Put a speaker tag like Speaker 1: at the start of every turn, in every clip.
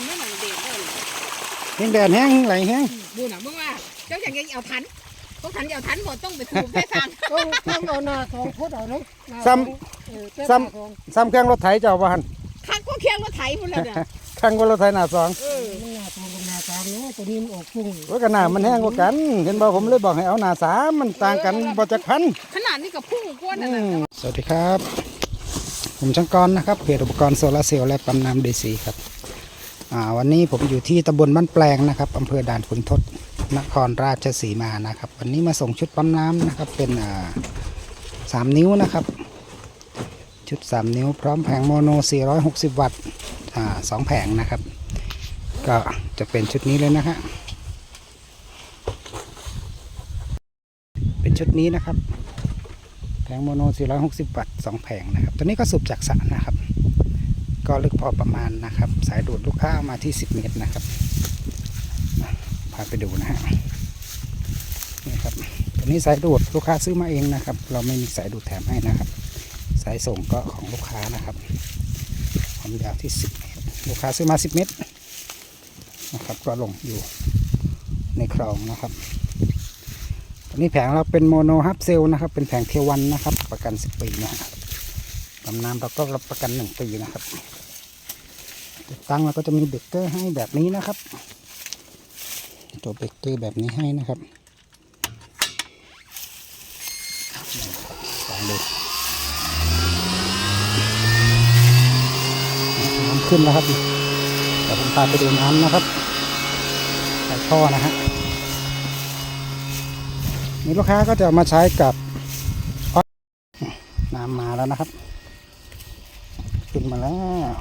Speaker 1: มไม่หนังเด็ดเลย
Speaker 2: แห้งแดดแห้งไหลแห้ง
Speaker 1: ดูหนังบ้างว่าเจ้าอย่างจะเอาทันพวกทันจะเอาทันหมดต้องไปถูกแค่ทาง
Speaker 3: ต้องต้องเอาหน้าสองพุทธเอาเนาะหน้า
Speaker 2: ซ้
Speaker 3: เออเจ้า
Speaker 2: ซ้
Speaker 3: หน้าสองำ
Speaker 2: ซ้ำเครื่องรถไถเจ้าบ้าน
Speaker 1: ข้างก็เคียงรถไถพุ่นแล้วเนี่ย
Speaker 2: ข้างว่ารถไถหน้าสอง
Speaker 1: เออ
Speaker 3: มันหน้าสองกับหน้าสามเนาะตัวนี้มันออกพุ่ง
Speaker 2: ว่ากันหน้ามันแห้งกว่ากัน เห็นบ่ผมเลยบอกให้เอาหน้าสามมันต่างกันบ่จักพัน
Speaker 1: ขนาดนี้กับพุ่งกวน
Speaker 2: อื
Speaker 1: นั่นน่ะ
Speaker 2: มสวัสดีครับ ผมช่างกรนะครับเพจอุปกรณ์โซลาร์เซลล์และปั๊มน้ำดีซีครับอ่า วันนี้ผมอยู่ที่ตำบลบ้านแปลงนะครับอำเภอด่านขุนทดนครราชสีมานะครับ วันนี้มาส่งชุดปั๊มน้ำนะครับเป็นสามนิ้วนะครับ ชุด 3 นิ้วพร้อมแผงโมโน 460 วัตต์สองแผงนะครับ ก็จะเป็นชุดนี้เลยนะฮะเป็นชุดนี้นะครับ แผงโมโน 460 วัตต์สองแผงนะครับ ตัวนี้ก็สูบจากสระนะครับ ก็ลึกพอประมาณนะครับ สายดูดลูกค้ามาที่ 10 เมตรนะครับพาไปดูนะฮะนี่ครับตัวนี้สายดูดลูกค้าซื้อมาเองนะครับ เราไม่มีสายดูดแถมให้นะครับ สายส่งก็ของลูกค้านะครับความยาวที่ 10เมตรลูกค้าซื้อมา 10 เมตรนะครับ ก็ลงอยู่ในคลองนะครับตัวนี้แผงเราเป็นโมโนฮับเซลนะครับ เป็นแผงเทวันนะครับ ประกัน 10 ปีนะครับ ตำน้ำเราก็รับประกัน1ปีนะครับติดตั้งเราก็จะมีเบรกเกอร์ให้แบบนี้นะครับ ตัวเบรกเกอร์แบบนี้ให้นะครับลองดูน้ำขึ้นแล้วครับเดี๋ยวผมพาไปดูน้ำนะครับใส่ท่อนะฮะนี่ลูกค้าก็จะมาใช้กับน้ำมาแล้วนะครับ ขึ้นมาแล้ว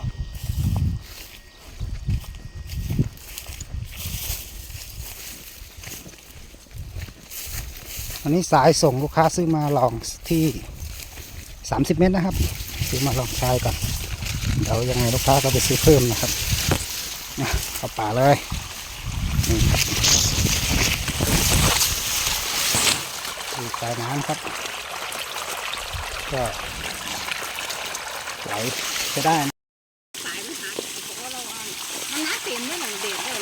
Speaker 2: อันนี้สายส่งลูกค้าซื้อมาลองที่ 30 เมตรนะครับ ซื้อมาลองใช้ก่อน เดี๋ยวยังไงลูกค้าก็ไปซื้อเพิ่มนะครับนะเข้าป่าเลยนี่ครับสายน้ำครับ ก็ ไหลใช้ได้นะ
Speaker 1: สายมันหาเพราะเราเอามันน้าเต็มไม่หนังเด็ดเลย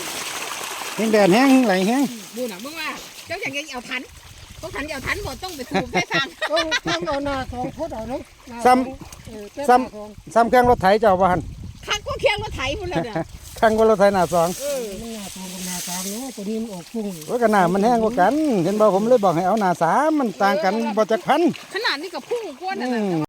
Speaker 2: แห้งแดดแห้งไหลแห้ง
Speaker 1: ดูหนังบ้างว่าเจ้าอย่างจะเอาทันพวกทันจะเอาทันหมดต้องไปถูกแค่ทาง
Speaker 3: ต้องต้องเอาหน้าสองพุทธเอาเนาะหน้า
Speaker 2: ซ้
Speaker 3: เออเจ้าห
Speaker 2: ซ้
Speaker 3: น้าสองำ
Speaker 2: ซ้ำเครื่องรถไถเจ้าบ้าน
Speaker 1: ข้างก็เคียงรถไถพุ่นแล้วเนี่ย
Speaker 2: ข้างว่ารถไถหน้าสอง
Speaker 1: เออ
Speaker 3: มันหน้าสองกับหน้าสามเนาะตัวนี้มันออกพุ่ง
Speaker 2: ว่ากันหน้ามันแห้งกว่ากัน เห็นบ่ผมเลยบอกให้เอาหน้าสามมันต่างกันบ่จักพัน
Speaker 1: ขนาดนี้กับพุ่งกวนนั่น
Speaker 2: อื
Speaker 1: น่ะ
Speaker 2: ม